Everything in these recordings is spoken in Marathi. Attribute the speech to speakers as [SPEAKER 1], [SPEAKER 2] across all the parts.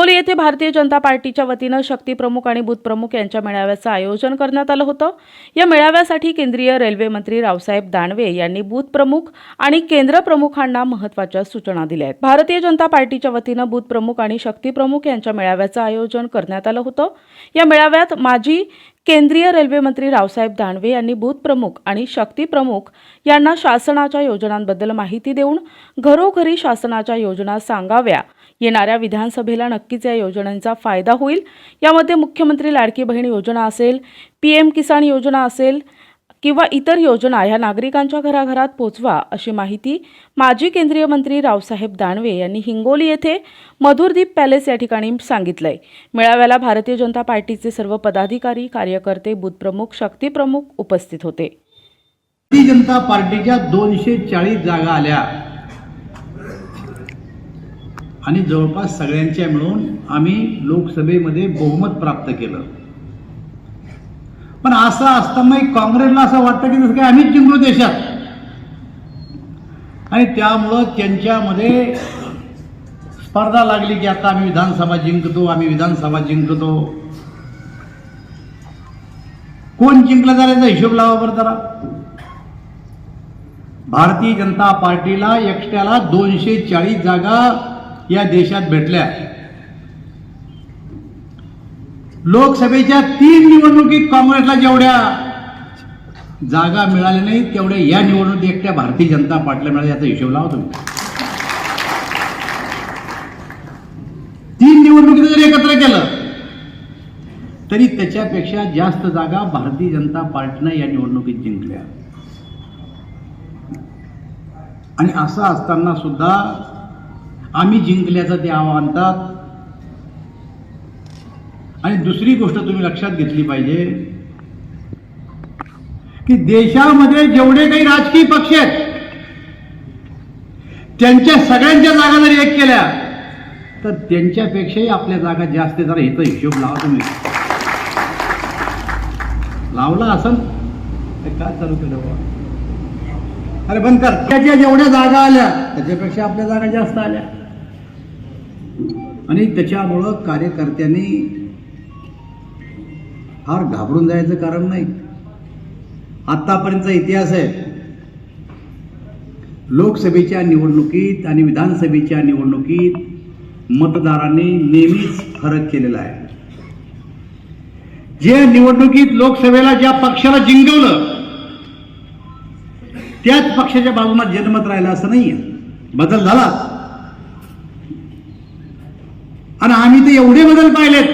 [SPEAKER 1] हिंगोली येथे भारतीय जनता पार्टीच्या वतीनं शक्तीप्रमुख आणि बूथ प्रमुख यांच्या मेळाव्याचं आयोजन करण्यात आलं होतं. या मेळाव्यासाठी केंद्रीय रेल्वे मंत्री रावसाहेब दानवे यांनी बूथ प्रमुख आणि केंद्र प्रमुखांना महत्त्वाच्या सूचना दिल्या आहेत. भारतीय जनता पार्टीच्या वतीनं बूथ प्रमुख आणि शक्तीप्रमुख यांच्या मेळाव्याचं आयोजन करण्यात आलं होतं. या मेळाव्यात माजी केंद्रीय रेल्वे मंत्री रावसाहेब दानवे यांनी बूथ प्रमुख आणि शक्ती प्रमुख यांना शासनाच्या योजनांबद्दल माहिती देऊन घरोघरी शासनाच्या योजना सांगाव्या येणाऱ्या विधानसभेला नक्कीच या योजनांचा फायदा होईल. यामध्ये मुख्यमंत्री लाडकी बहीण योजना असेल पी एम किसान योजना असेल किंवा इतर योजना ह्या नागरिकांच्या घराघरात पोचवा अशी माहिती माजी केंद्रीय मंत्री रावसाहेब दानवे यांनी हिंगोली येथे मधुरदीप पॅलेस या ठिकाणी सांगितलंय. मेळाव्याला भारतीय जनता पार्टीचे सर्व पदाधिकारी कार्यकर्ते बूथप्रमुख शक्तीप्रमुख उपस्थित होते.
[SPEAKER 2] भारतीय जनता पार्टीच्या दोनशे चाळीस जागा आल्या. आणि जवळपास सगळ्यांच्या मिळून आम्ही लोकसभेमध्ये बहुमत प्राप्त केलं. पण असं असतानाही काँग्रेसला असं वाटतं की जसं काय आम्हीच जिंकलो देशात. आणि त्यामुळं त्यांच्यामध्ये स्पर्धा लागली की आता आम्ही विधानसभा जिंकतो आम्ही विधानसभा जिंकतो. कोण जिंकलं जाण्याचा हिशोब लावा बरं जरा. भारतीय जनता पार्टीला एकट्याला दोनशे चाळीस जागा या देशात भेटल्या. लोकसभेच्या तीन निवडणुकीत काँग्रेसला जेवढ्या जागा मिळाल्या नाही तेवढ्या या निवडणुकीत एकट्या भारतीय जनता पार्टीला मिळाल्या याचा हिशोब लावा तुम्ही. तीन निवडणुकीत जर एकत्र केलं तरी त्याच्यापेक्षा जास्त जागा भारतीय जनता पार्टीनं या निवडणुकीत जिंकल्या. आणि असं असताना सुद्धा आम्ही जिंकल्याचं ते आणतात. आणि दुसरी गोष्ट तुम्ही लक्षात घेतली पाहिजे की देशामध्ये जेवढे काही राजकीय पक्ष आहेत त्यांच्या सगळ्यांच्या जागा जरी एक केल्या तर त्यांच्यापेक्षाही आपल्या जागा जास्त जरा इथं हिशोब लावा तुम्ही. लावला असं काय चालू केलं अरे बंद कर. त्याच्या जेवढ्या जागा आल्या त्याच्यापेक्षा आपल्या जागा जास्त आल्या. आणि त्याच्यामुळं कार्यकर्त्यांनी फार घाबरून जायचं कारण नाही. आत्तापर्यंतचा इतिहास आहे. लोकसभेच्या निवडणुकीत आणि विधानसभेच्या निवडणुकीत मतदारांनी नेहमीच फरक केलेला आहे. जे निवडणुकीत लोकसभेला ज्या पक्षाला जिंकवलं त्याच पक्षाच्या बाजूला जनमत राहिलं असं नाहीये. बदल झाला. आणि आम्ही ते एवढे बदल पाहिलेत.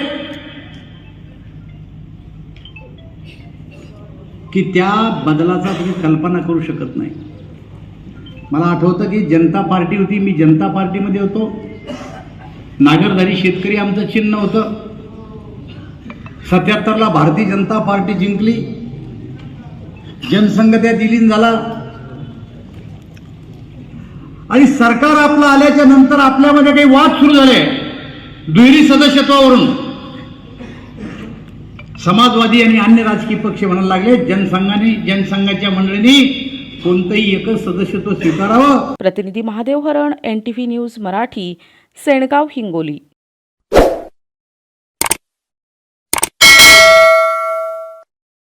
[SPEAKER 2] की त्या बदलाचा तुम्ही कल्पना करू शकत नाही. मला आठवतं की जनता पार्टी होती मी जनता पार्टीमध्ये होतो. नागरधारी शेतकरी आमचं चिन्ह होतं. सत्याहत्तरला भारतीय जनता पार्टी जिंकली. जनसंघ त्यात विलीन झाला. आणि सरकार आपलं आल्याच्यानंतर आपल्यामध्ये काही वाद सुरू झाले. दुहेरी सदस्यत्वावरून. समाजवादी आणि अन्य राजकीय पक्ष म्हणायला लागले जनसंघाने जनसंघाच्या मंडळींनी कोणतंही एकच सदस्यत्व स्वीकारावं.
[SPEAKER 1] प्रतिनिधी Mahadev Haran N T V news Marathi Sengaon Hingoli.